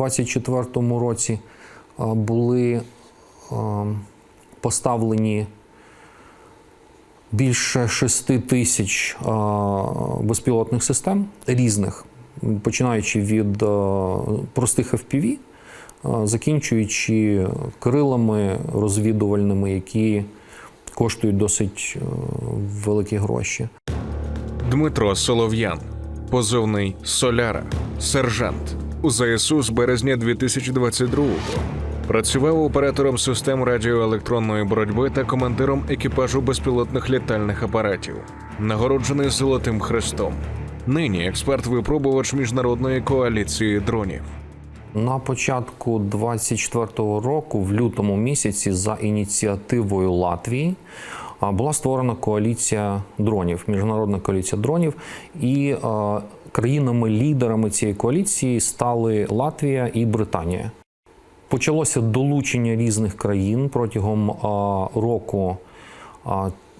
24-му році е, були е, поставлені більше 6 тисяч е, безпілотних систем різних, починаючи від простих FPV, закінчуючи крилами розвідувальними, які коштують досить великі гроші. Дмитро Солов'ян, позивний Соляра, сержант у ЗСУ з березня 2022-го. Працював оператором систем радіоелектронної боротьби та командиром екіпажу безпілотних літальних апаратів, нагороджений Золотим Хрестом. Нині експерт-випробувач міжнародної коаліції дронів. На початку 24-го року, в лютому місяці, за ініціативою Латвії, була створена коаліція дронів, міжнародна коаліція дронів, і країнами-лідерами цієї коаліції стали Латвія і Британія. Почалося долучення різних країн протягом року.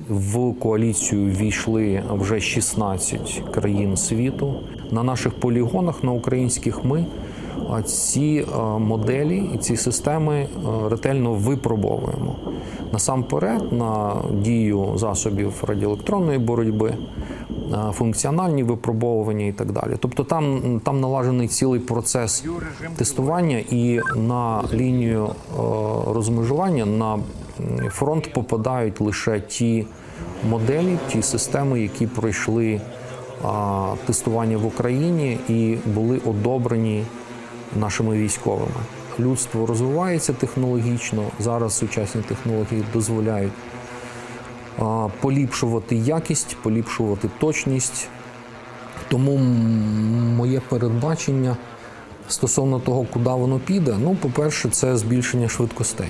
В коаліцію війшли вже 16 країн світу. На наших полігонах на українських ми ці моделі і ці системи ретельно випробовуємо. Насамперед на дію засобів радіоелектронної боротьби, функціональні випробовування і так далі. Тобто там, там налажений цілий процес тестування, і на лінію е, розмежування на фронт попадають лише ті моделі, ті системи, які пройшли тестування в Україні і були одобрені нашими військовими. Людство розвивається технологічно. Зараз сучасні технології дозволяють поліпшувати якість, поліпшувати точність. Тому моє передбачення стосовно того, куди воно піде, ну, по-перше, це збільшення швидкостей.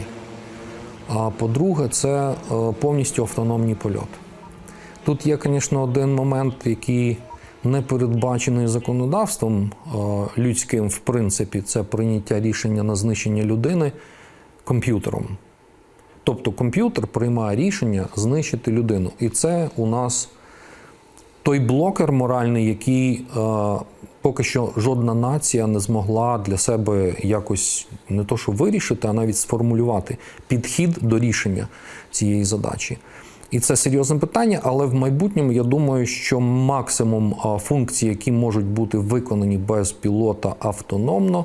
А по-друге, це е, повністю автономний польот. Тут є, звісно, один момент, який не передбачений законодавством е, людським, в принципі, це прийняття рішення на знищення людини комп'ютером. Тобто комп'ютер приймає рішення знищити людину. І це у нас той блокер моральний, який е, поки що жодна нація не змогла для себе якось не то, що вирішити, а навіть сформулювати підхід до рішення цієї задачі. І це серйозне питання, але в майбутньому я думаю, що максимум функцій, які можуть бути виконані без пілота автономно,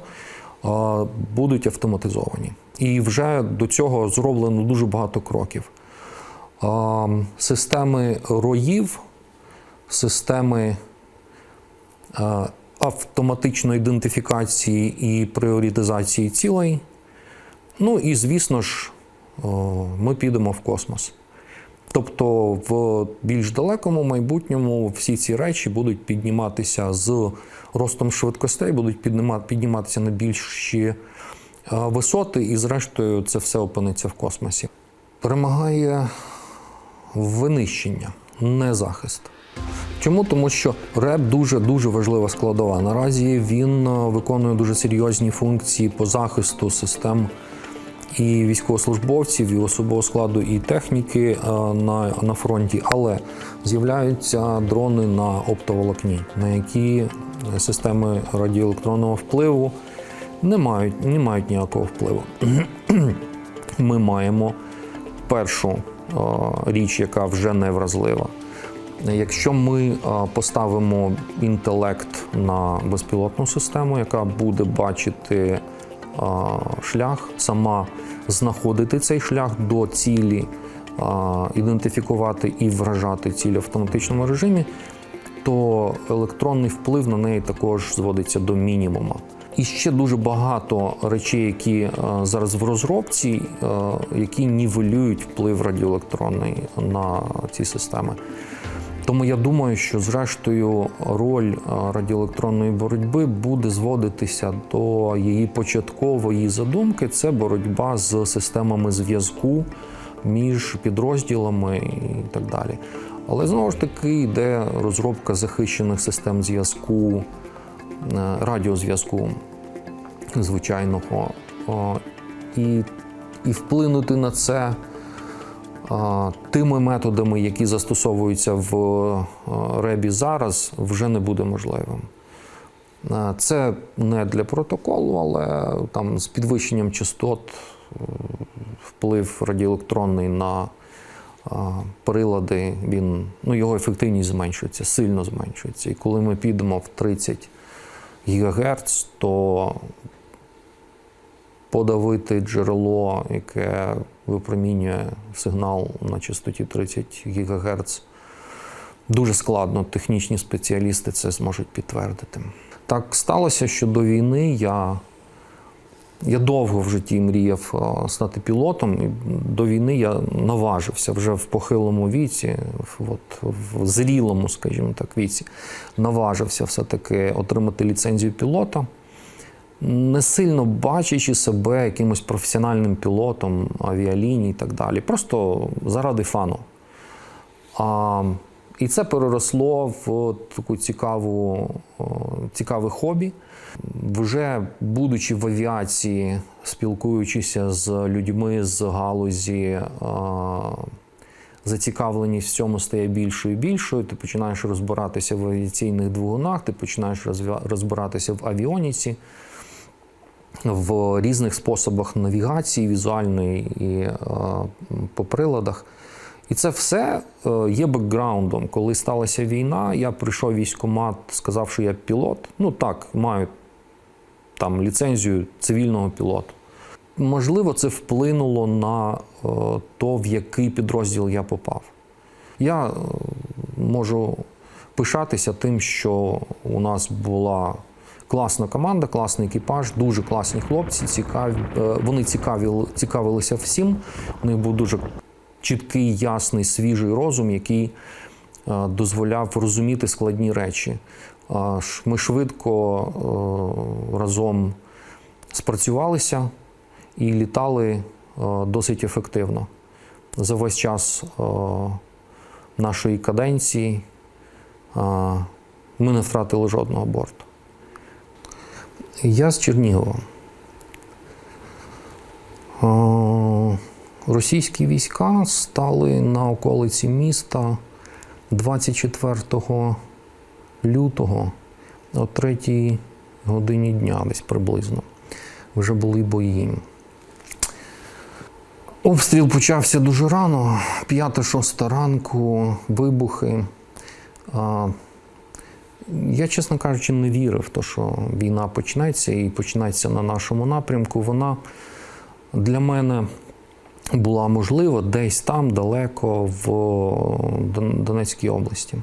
будуть автоматизовані. І вже до цього зроблено дуже багато кроків. Системи роїв, системи автоматичної ідентифікації і пріоритизації цілей. Ну і, звісно ж, ми підемо в космос. Тобто, в більш далекому майбутньому всі ці речі будуть підніматися з ростом швидкостей, будуть підніматися на більші е, висоти, і, зрештою, це все опиниться в космосі. Перемагає винищення, не захист. Чому? Тому що РЕП дуже дуже важлива складова. Наразі він е, виконує дуже серйозні функції по захисту систем і військовослужбовців, і особового складу, і техніки е, на, на фронті. Але з'являються дрони на оптоволокні, на які системи радіоелектронного впливу не мають, не мають ніякого впливу. Ми маємо першу е, річ, яка вже не вразлива. Якщо ми е, поставимо інтелект на безпілотну систему, яка буде бачити шлях, сама знаходити цей шлях до цілі, ідентифікувати і вражати ціль в автоматичному режимі, то електронний вплив на неї також зводиться до мінімуму. І ще дуже багато речей, які е, зараз в розробці, е, які нівелюють вплив радіоелектронний на ці системи. Тому я думаю, що зрештою роль е, радіоелектронної боротьби буде зводитися до її початкової задумки. Це боротьба з системами зв'язку між підрозділами і так далі. Але знову ж таки йде розробка захищених систем зв'язку, е, радіозв'язку звичайного. І, і вплинути на це тими методами, які застосовуються в ребі зараз, вже не буде можливим. Е, Це не для протоколу, але там з підвищенням частот е, вплив радіоелектронний на е, прилади, він, ну, його ефективність зменшується, сильно зменшується. І коли ми підемо в 30 ГГц, то подавити джерело, яке випромінює сигнал на частоті 30 ГГц, дуже складно. Технічні спеціалісти це зможуть підтвердити. Так сталося, що до війни я, я довго в житті мріяв е, стати пілотом. І до війни я наважився вже в похилому віці, от, в зрілому, скажімо так, віці, наважився все-таки отримати ліцензію пілота не сильно бачачи себе якимось професіональним пілотом авіаліній і так далі. Просто заради фану. А, і це переросло в таку цікаву, цікаве хобі. Вже будучи в авіації, спілкуючися з людьми з галузі, зацікавленість в цьому стає більшою і більшою. Ти починаєш розбиратися в авіаційних двигунах, ти починаєш розбиратися в авіоніці в різних способах навігації візуальної і е, по приладах. І це все е, є бекграундом. Коли сталася війна, я прийшов військкомат, сказав, що я пілот. Ну так, маю там ліцензію цивільного пілота. Можливо, це вплинуло на е, то, в який підрозділ я попав. Я можу пишатися тим, що у нас була класна команда, класний екіпаж, дуже класні хлопці. Цікаві, е, вони цікаві, цікавилися всім. У них був дуже чіткий, ясний, свіжий розум, який е, дозволяв розуміти складні речі. Е, Ми швидко разом спрацювалися і літали досить ефективно. За весь час нашої каденції ми не втратили жодного борту. Я з Чернігова. Російські війська стали на околиці міста 24 лютого о 3 годині дня, десь приблизно. Вже були бої. Обстріл почався дуже рано, 5-6 ранку, вибухи. Я, чесно кажучи, не вірив в те, що війна почнеться і почнеться на нашому напрямку. Вона для мене була можлива десь там, далеко, в Донецькій області.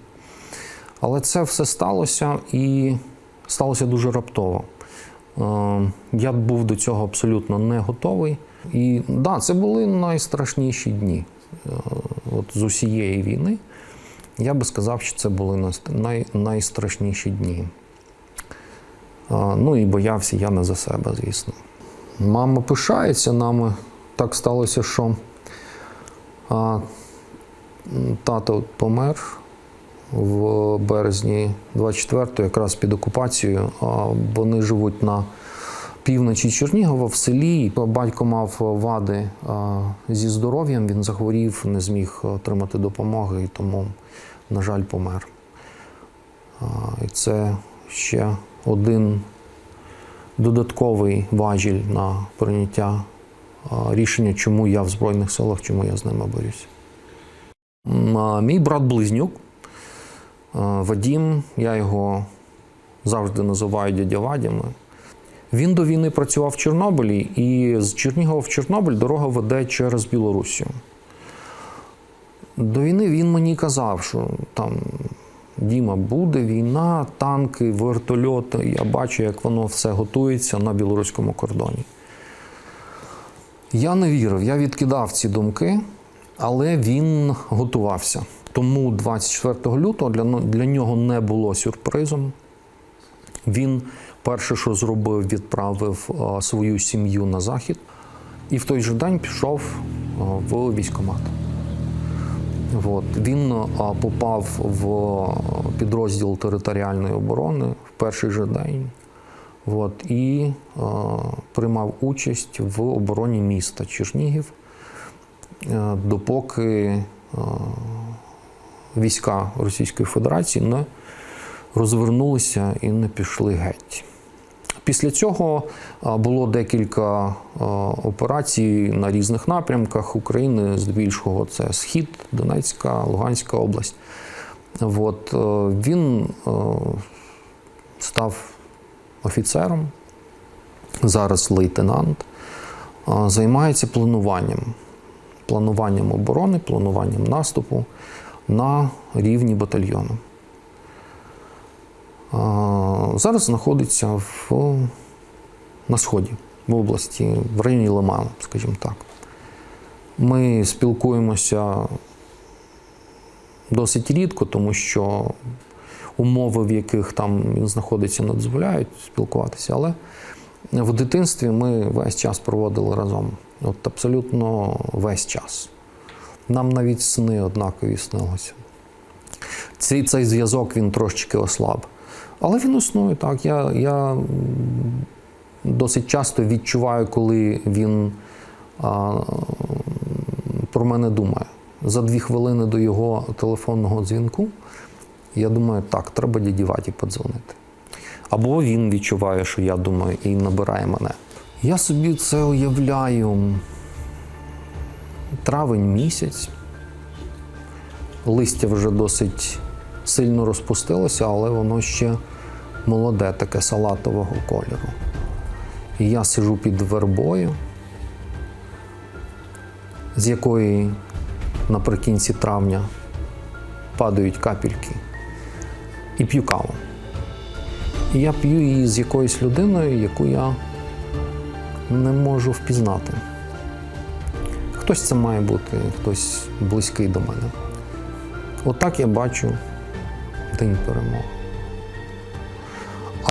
Але це все сталося і сталося дуже раптово. Е, Я був до цього абсолютно не готовий. І так, да, це були найстрашніші дні е, от, з усієї війни. Я би сказав, що це були най, найстрашніші дні. Ну і боявся я не за себе, звісно. Мама пишається нами. Так сталося, що а, тато помер в березні 24-го, якраз під окупацією. А Вони живуть на півночі Чернігова в селі. Батько мав вади зі здоров'ям, він захворів, не зміг отримати допомоги і тому, на жаль, помер. І це ще один додатковий важіль на прийняття рішення, чому я в Збройних силах, чому я з ними борюсь. Мій брат близнюк Вадім, я його завжди називаю дядя Вадями. Він до війни працював в Чорнобилі, і з Чернігова в Чорнобиль дорога веде через Білорусію. До війни він мені казав, що там Діма, буде війна, танки, вертольоти. Я бачу, як воно все готується на білоруському кордоні. Я не вірив, я відкидав ці думки, але він готувався. Тому 24 лютого для, для нього не було сюрпризом. Він перше, що зробив, відправив свою сім'ю на захід і в той же день пішов в військкомат. От. Він попав в підрозділ територіальної оборони в перший же день. От, і приймав участь в обороні міста Чернігів, е, допоки війська Російської Федерації не розвернулися і не пішли геть. Після цього було декілька операцій на різних напрямках України, здебільшого це Схід, Донецька, Луганська область. От, е, він е, став офіцером, зараз лейтенант, займається плануванням. Плануванням оборони, плануванням наступу на рівні батальйону. Зараз знаходиться в, на сході, в області, в районі Лиману, скажімо так. Ми спілкуємося досить рідко, тому що умови, в яких там він знаходиться, не дозволяють спілкуватися. Але в дитинстві ми весь час проводили разом. От абсолютно весь час. Нам навіть сни однакові снилися. Цей, цей зв'язок він трошечки ослаб. Але він існує так. Я, я досить часто відчуваю, коли він а, про мене думає. За дві хвилини до його телефонного дзвінку я думаю, так, треба дяді Ваді подзвонити. Або він відчуває, що я думаю, і набирає мене. Я собі це уявляю травень місяць. Листя вже досить сильно розпустилося, але воно ще молоде, таке салатового кольору. І я сижу під вербою, з якої наприкінці травня падають капельки, і п'ю каву. І я п'ю її з якоюсь людиною, яку я не можу впізнати. Хтось це має бути, хтось близький до мене. Отак я бачу День перемоги.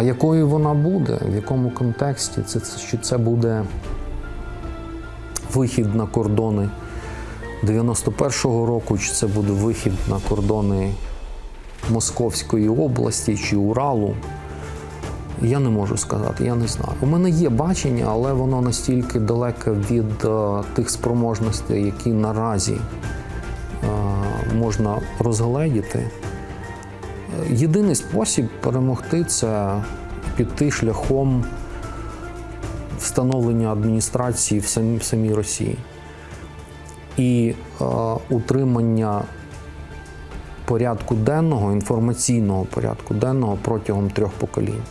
А якою вона буде, в якому контексті, це, це, чи це буде вихід на кордони 91-го року, чи це буде вихід на кордони Московської області чи Уралу, я не можу сказати, я не знаю. У мене є бачення, але воно настільки далеке від е, тих спроможностей, які наразі е, можна розгледіти. Єдиний спосіб перемогти це піти шляхом встановлення адміністрації в самій, в самій Росії і е, утримання порядку денного, інформаційного порядку денного протягом трьох поколінь.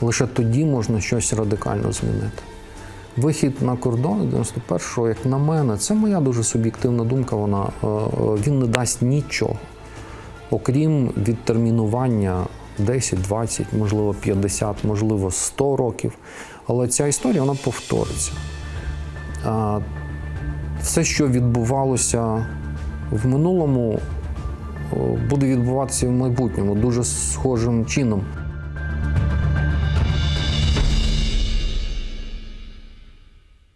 Лише тоді можна щось радикально змінити. Вихід на кордон 91-го, як на мене, це моя дуже суб'єктивна думка. Вона е, е, він не дасть нічого, окрім відтермінування 10, 20, можливо, 50, можливо, 100 років. Але ця історія вона повториться. Все, що відбувалося в минулому, буде відбуватися в майбутньому дуже схожим чином.